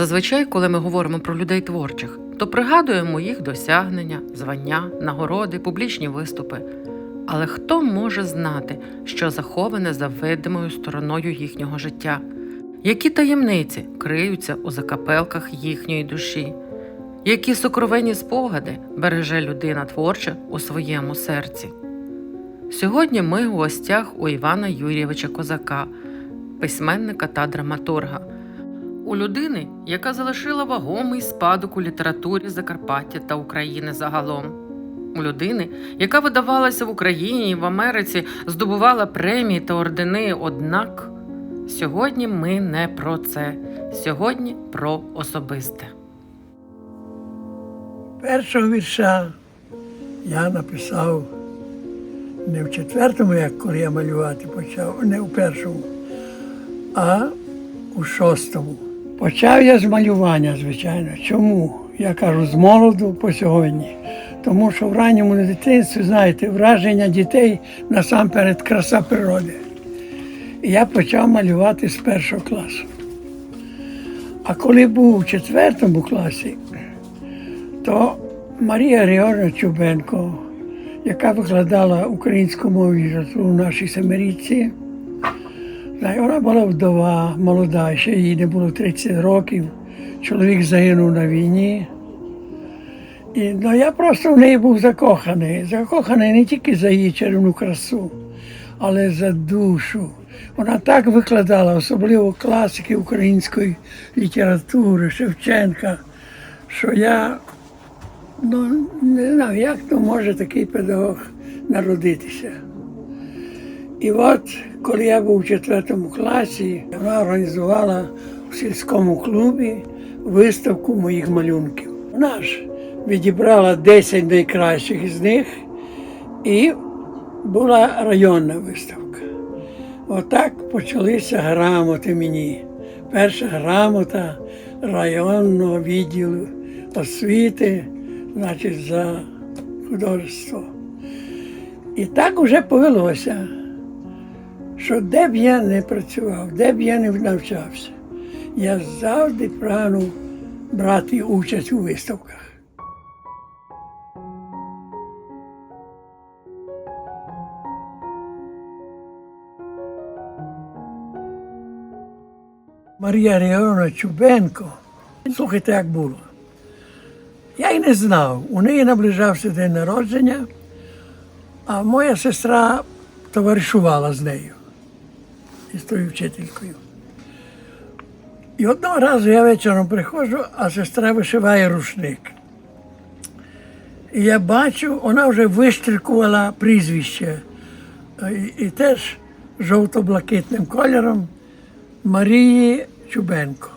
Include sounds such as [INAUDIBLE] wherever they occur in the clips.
Зазвичай, коли ми говоримо про людей творчих, то пригадуємо їх досягнення, звання, нагороди, публічні виступи. Але хто може знати, що заховане за видимою стороною їхнього життя? Які таємниці криються у закапелках їхньої душі? Які сокровенні спогади береже людина творча у своєму серці? Сьогодні ми у гостях у Івана Юрійовича Козака, письменника та драматурга, у людини, яка залишила вагомий спадок у літературі Закарпаття та України загалом. У людини, яка видавалася в Україні і в Америці, здобувала премії та ордени. Однак сьогодні ми не про це. Сьогодні про особисте. Першого вірша я написав не в четвертому, як коли я малювати почав, не в першому, а у шостому. Почав я з малювання, звичайно. Чому? Я кажу, з молоду по сьогодні. Тому що в ранньому дитинстві, знаєте, враження дітей насамперед краса природи. І я почав малювати з першого класу. А коли був у четвертому класі, то Марія Григорівна Чубенко, яка викладала українську мову і літературу в нашій Семирічці, вона була вдова, молода, ще їй не було 30 років. Чоловік загинув на війні. І, ну, я просто в неї був закоханий. Закоханий не тільки за її чарівну красу, але за душу. Вона так викладала, особливо класики української літератури, Шевченка, що я ну, не знаю, як то може такий педагог народитися. І от, коли я був у четвертому класі, вона організувала у сільському клубі виставку моїх малюнків. Вона ж відібрала 10 найкращих із них, і була районна виставка. Отак почалися грамоти мені. Перша грамота районного відділу освіти, значить, за художество. І так уже повелося, що де б я не працював, де б я не навчався, я завжди прагнув брати участь у виставках. Марія Григорівна Чубенко, слухайте, як було. Я й не знав. У неї наближався день народження, а моя сестра товаришувала з нею, із тою вчителькою. І одного разу я вечором приходжу, а сестра вишиває рушник. І я бачу, вона вже виштрикувала прізвище. І, і теж жовто-блакитним кольором Марії Чубенко.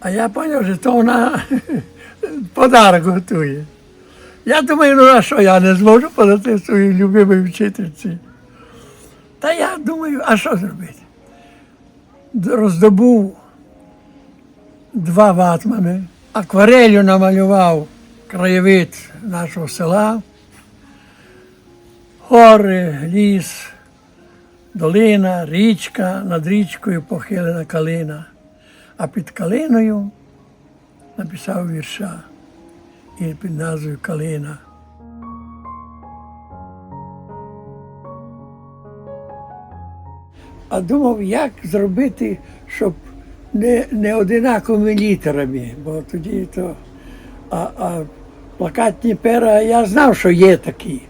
А я зрозумів, що то вона [LAUGHS] подарок готує. Я думаю, ну а що я не зможу подати своїй любимій вчительці. Та я думаю, а що зробити? Роздобув два ватмани, акварелью намалював краєвид нашого села, гори, ліс, долина, річка, над річкою похилена калина, а під калиною написав вірша. І під назвою Калина. А думав, як зробити, щоб не, не одинаковими літерами, бо тоді то. А, а плакатні пера я знав, що є такі,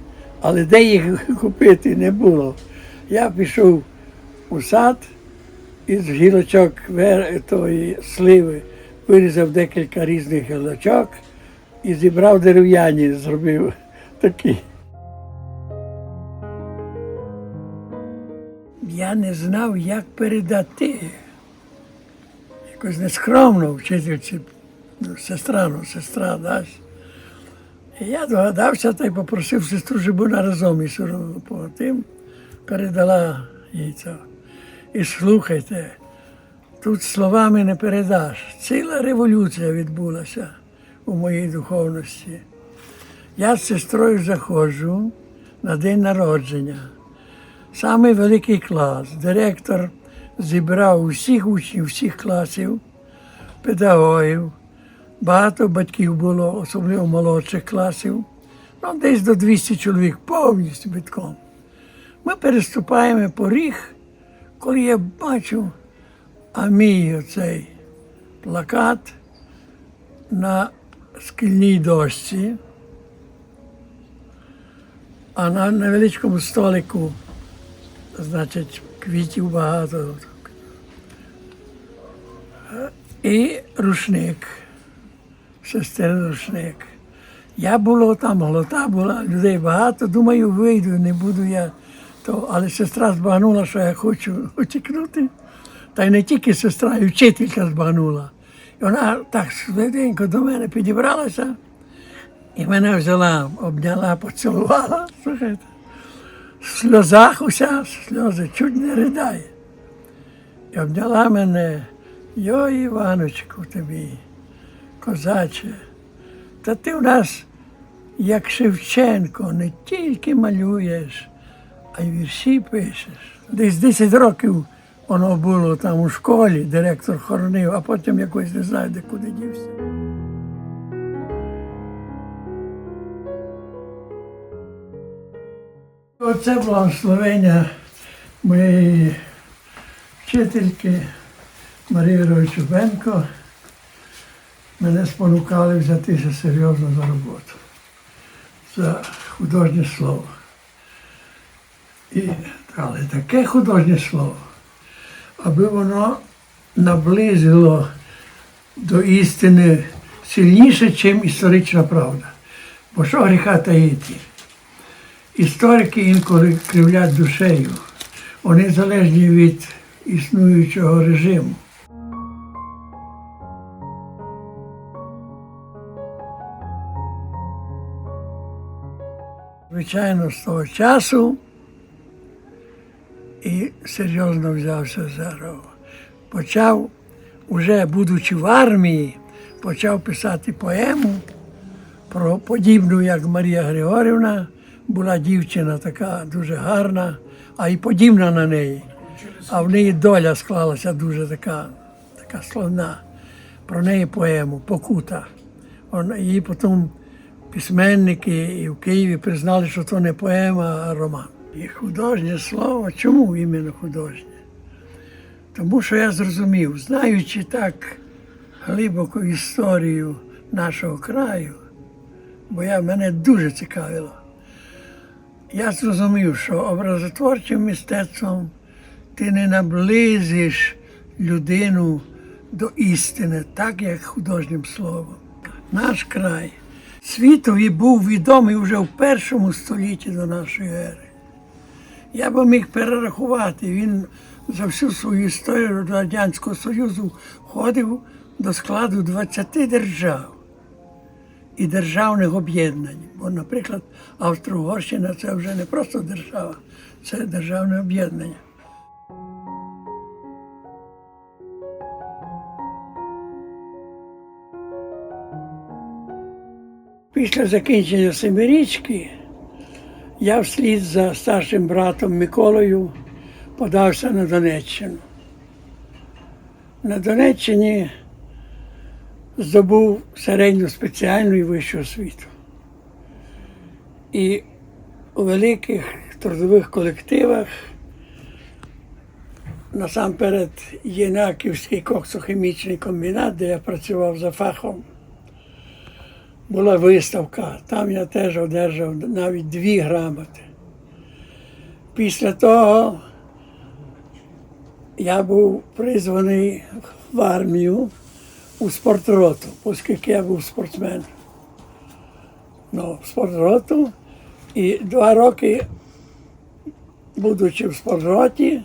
але де їх [LAUGHS] купити не було. Я пішов у сад із гілочок тої сливи, вирізав декілька різних гілочок і зібрав дерев'яні, зробив [LAUGHS] такі. Я не знав, як передати. Якось нескромно вчительці, ну, сестра, ну, сестра дасть. Я догадався та й попросив сестру, щоб вона разом із тим передала їй це. І слухайте, тут словами не передаш. Ціла революція відбулася у моїй духовності. Я з сестрою заходжу на день народження. Самий великий клас. Директор зібрав усіх учнів всіх класів, педагогів, багато батьків було, особливо молодших класів. Ну, десь до 200 чоловік повністю битком. Ми переступаємо поріг, коли я бачу, а мій оцей плакат на шкільній дошці, а на невеличкому столику, значить, квітів багато. І рушник, сестрин рушник. Я було там, голота була, людей багато. Думаю, вийду, не буду я. То, але сестра збагнула, що я хочу [LAUGHS] утікнути. Та й не тільки сестра, і вчителька збагнула. І вона так швиденько до мене підібралася і мене взяла, обняла, поцілувала. Слухайте, в сльозах уся, сльози чуть не ридає. І обняла мене, йой, Іваночку тобі, козаче. Та ти в нас, як Шевченко, не тільки малюєш, а й вірші пишеш. Десь 10 років воно було там у школі, директор хоронив, а потім якось не знаю, де куди дівся. Оце благословення моєї вчительки Марії Ройчубенко. Мене спонукали взятися серйозно за роботу, за художнє слово. І але таке художнє слово, аби воно наблизило до істини сильніше, ніж історична правда. Бо що гріха таїти? Історики інколи кривлять душею. Вони залежні від існуючого режиму. Звичайно, з того часу і серйозно взявся за ро- Почав, уже будучи в армії, почав писати поему про подібну, як Марія Григорівна, була дівчина така дуже гарна, а й подібна на неї. А в неї доля склалася дуже така, така славна. Про неї поему Покута. Її потім письменники і в Києві признали, що то не поема, а роман. І художнє слово, чому іменно художнє? Тому що я зрозумів, знаючи так глибоко історію нашого краю, бо я мене дуже цікавило. Я зрозумів, що образотворчим мистецтвом ти не наблизиш людину до істини, так як художнім словом. Наш край світові був відомий вже в першому столітті до нашої ери. Я би міг перерахувати. Він за всю свою історію Радянського Союзу входив до складу 20 держав і державних об'єднань. Бо, наприклад, Австро-Угорщина це вже не просто держава, це державне об'єднання. Після закінчення семирічки я вслід за старшим братом Миколою подався на Донеччину. На Донеччині здобув середню спеціальну і вищу освіту. І у великих трудових колективах, насамперед Єнаківський коксохімічний комбінат, де я працював за фахом, була виставка. Там я теж одержав навіть дві грамоти. Після того я був призваний в армію у спортроту, оскільки я був спортсмен. Ну, в спортроту. І два роки, будучи в спортроті,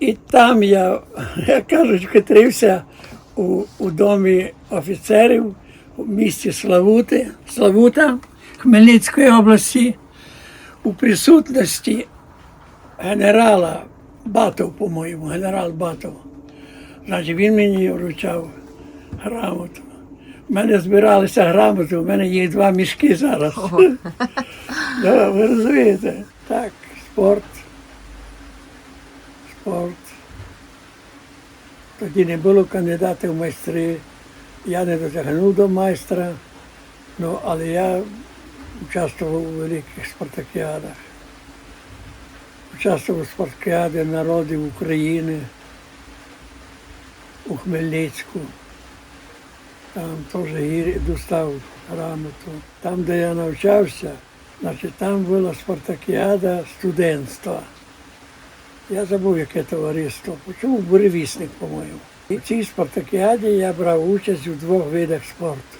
і там я, [LAUGHS] як кажуть, вхитрився у, у домі офіцерів у місті Славути, Славута Хмельницької області у присутності генерала Батов, по-моєму, генерал Батов. Значить, він мені вручав грамоту. У мене збиралися грамоти, у мене є два мішки зараз. [LAUGHS] Да, ви розумієте? Так, спорт. Спорт. Тоді не було кандидатів в майстри Я не дотягнув до майстра, ну, але я участвував у великих спартакіадах. Участвував у спартакіаді народів України у Хмельницьку. Там теж достав грамоту. Там, де я навчався, значить, там була спартакіада студентства. Я забув, яке товариство. Чому буревісник, по-моєму. І в цій спартакіаді я брав участь у двох видах спорту.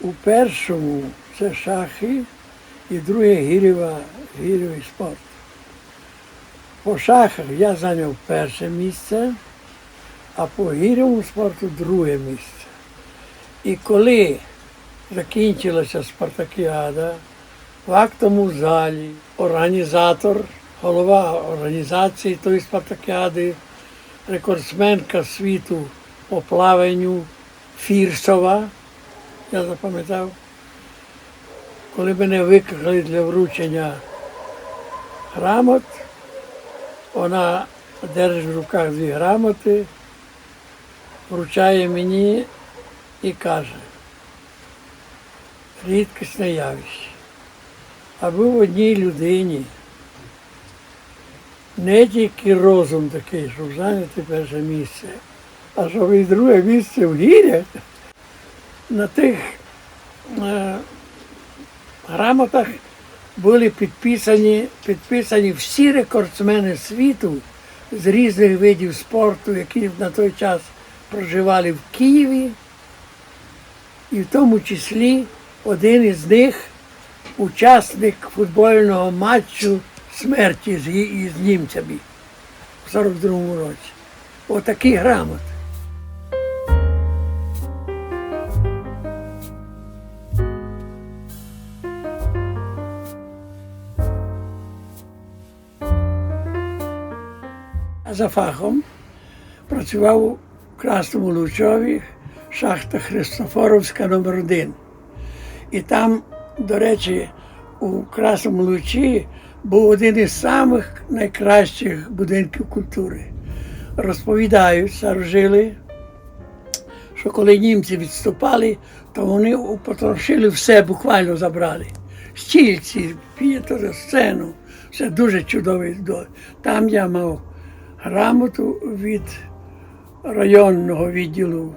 У першому це шахи і друге гірєва, гірєвий спорт. По шахах я зайняв перше місце, а по гірєвому спорту друге місце. І коли закінчилася спартакіада, в актовому залі організатор, голова організації тої спартакіади, рекордсменка світу по плаванню Фірсова, я запам'ятав, коли мене викликали для вручення грамот, вона держить в руках дві грамоти, вручає мені і каже, рідкісне явище. Аби в одній людині не тільки розум такий, щоб зайняти перше місце, а щоб і друге місце в гірях, на тих е, грамотах були підписані, підписані всі рекордсмени світу з різних видів спорту, які на той час проживали в Києві. І в тому числі один із них учасник футбольного матчу смерті з, німцями у 42-му році. Отакі грамоти. За фахом працював у Красному Лучові, шахта Христофоровська номер 1 І там, до речі, у Красному Лучі був один із самих найкращих будинків культури. Розповідають старожили, що коли німці відступали, то вони потрошили все, буквально забрали. Стільці, п'яту сцену, все дуже чудовий дом. Там я мав грамоту від районного відділу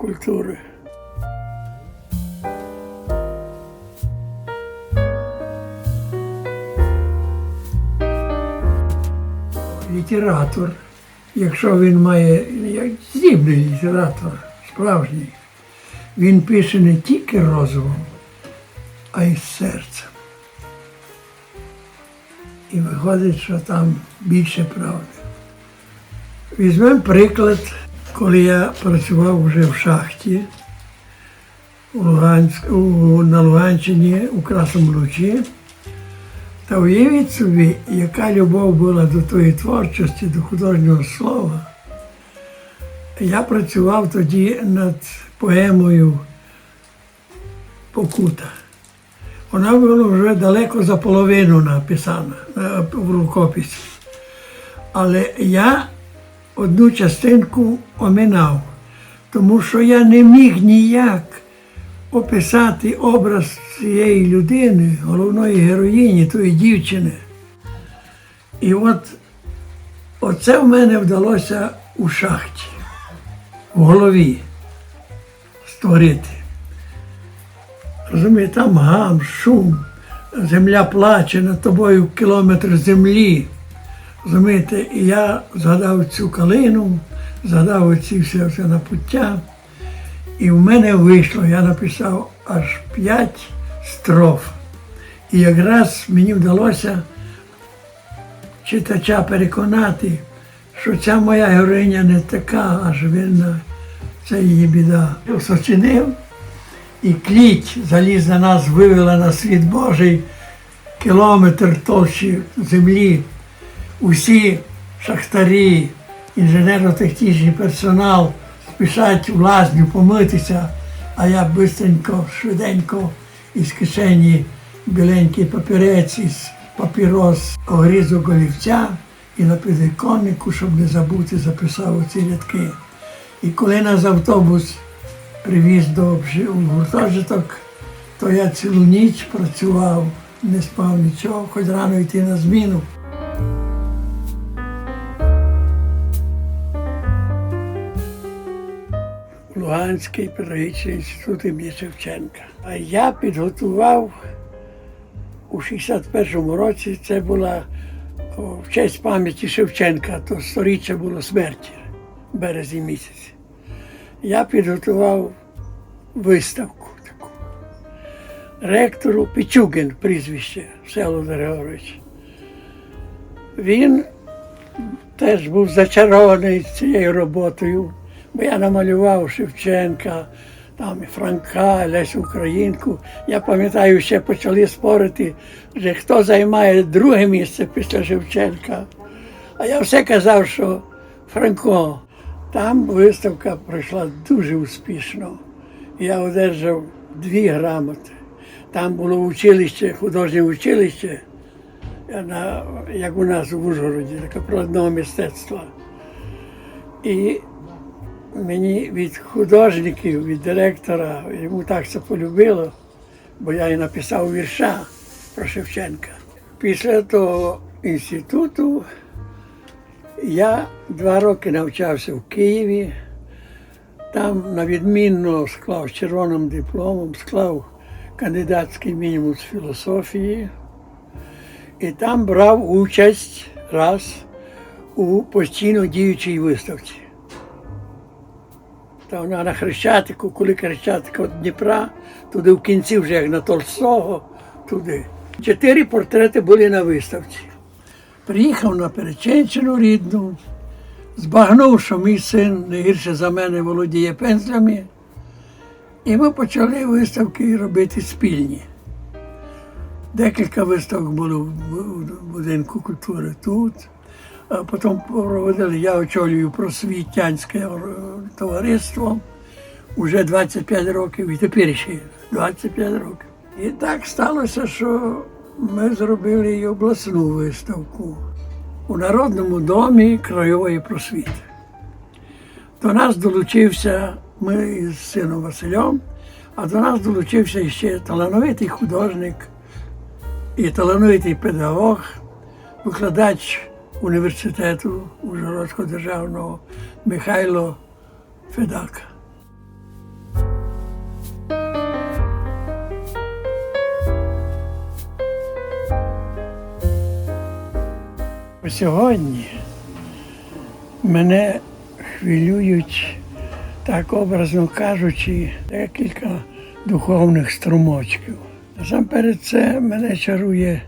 культури. Літератор, якщо він має як здібний літератор, справжній, він пише не тільки розумом, а й серцем. І виходить, що там більше правди. Візьмемо приклад, коли я працював вже в шахті у Луганськ, у, на Луганщині у Красному Лучі. Та уявіть собі, яка любов була до тої творчості, до художнього слова. Я працював тоді над поемою Покута. Вона була вже далеко за половину написана е, в рукописі. Але я одну частинку оминав, тому що я не міг ніяк описати образ цієї людини, головної героїні, тої дівчини. І от оце в мене вдалося у шахті, в голові створити. Розумієте, там гам, шум, земля плаче над тобою кілометр землі. Розумієте, і я згадав цю калину, згадав оці все, все напуття. І в мене вийшло, я написав аж п'ять строф. І якраз мені вдалося читача переконати, що ця моя героїня не така, аж винна, це її біда. Я Сочинив, і кліть залізна нас вивела на світ Божий, кілометр толщі землі. Усі шахтарі, інженерно-технічний персонал спішать в лазню помитися, а я бистренько, швиденько із кишені біленький папірець із папірос огрізок олівця і на підвіконнику, щоб не забути, записав оці рядки. І коли нас автобус привіз до гуртожиток, то я цілу ніч працював, не спав нічого, хоч рано йти на зміну. Луганський педагогічний інститут імені Шевченка. А я підготував у 61-му році, це була в честь пам'яті Шевченка, то сторіччя було смерті в березні місяці. Я підготував виставку таку. Ректору Пічугін прізвище Всеволод Григорович. Він теж був зачарований цією роботою, бо я намалював Шевченка, там Франка, Лесю Українку. Я пам'ятаю, ще почали спорити, вже хто займає друге місце після Шевченка. А я все казав, що Франко. Там виставка пройшла дуже успішно. Я одержав дві грамоти. Там було училище, художнє училище, як у нас в Ужгороді, таке прикладного мистецтва. І мені від художників, від директора, йому так це полюбило, бо я і написав вірша про Шевченка. Після того інституту я два роки навчався в Києві. Там на відмінно склав червоним дипломом, склав кандидатський мінімум з філософії. І там брав участь раз у постійно діючій виставці. Та вона на Хрещатику, коли Хрещатик від Дніпра, туди в кінці вже як на Толстого, туди. Чотири портрети були на виставці. Приїхав на Переченщину рідну, збагнув, що мій син не гірше за мене володіє пензлями. І ми почали виставки робити спільні. Декілька виставок було в будинку культури тут. Потім проводили, я очолюю просвітянське товариство вже 25 років, і тепер ще 25 років. І так сталося, що ми зробили і обласну виставку у Народному домі краєвої просвіти. До нас долучився ми із сином Василем, а до нас долучився ще талановитий художник і талановитий педагог, викладач університету Ужгородського державного Михайло Федака. Сьогодні мене хвилюють, так образно кажучи, декілька духовних струмочків. Насамперед це мене чарує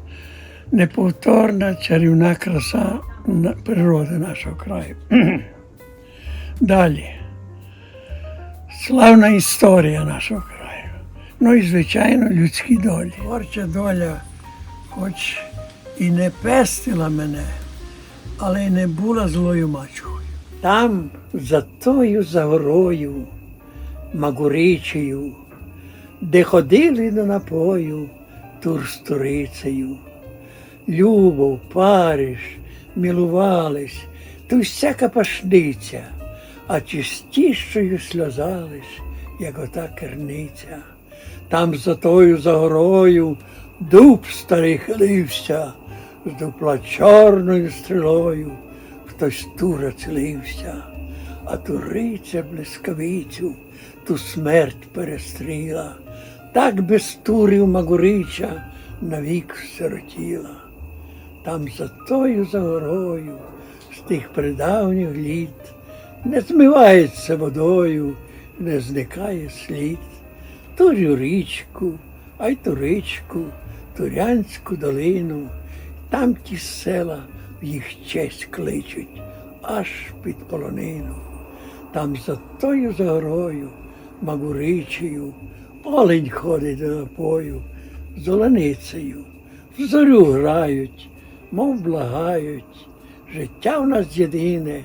неповторна чарівна краса природи нашого краю. [CLEARS THROAT] Далі. Славна історія нашого краю. Ну і, звичайно, людські долі. Творча доля, хоч і не пестила мене, але й не була злою мачухою. Там, за тою загорою, Магуричею, де ходили до напою тур з турицею. Любов, Париж, милувались, ту всяка пашниця, а чистішою сльозались, як ота керниця. Там за тою загорою дуб старий хилився, з дупла чорною стрілою хтось тура цілився, а туриця блискавицю ту смерть перестріла, так без турів Магурича навік сиротіла. Там за тою загорою з тих придавніх літ не змивається водою, не зникає слід. Ту річку, а й ту річку, Турянську долину, там ті села в їх честь кличуть, аж під полонину. Там за тою загорою, Магуричею, олень ходить до напою, з оланицею, в зорю грають, мов благають, життя в нас єдине,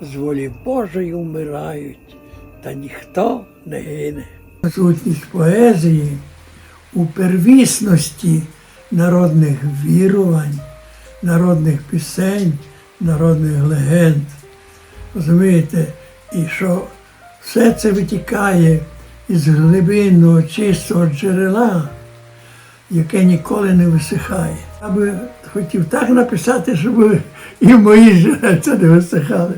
з волі Божої вмирають, та ніхто не гине. Сутність поезії у первісності народних вірувань, народних пісень, народних легенд. Розумієте, і що Все це витікає із глибинного чистого джерела, яке ніколи не висихає. Я би хотів так написати, щоб і мої [LAUGHS] джерельця не висихали.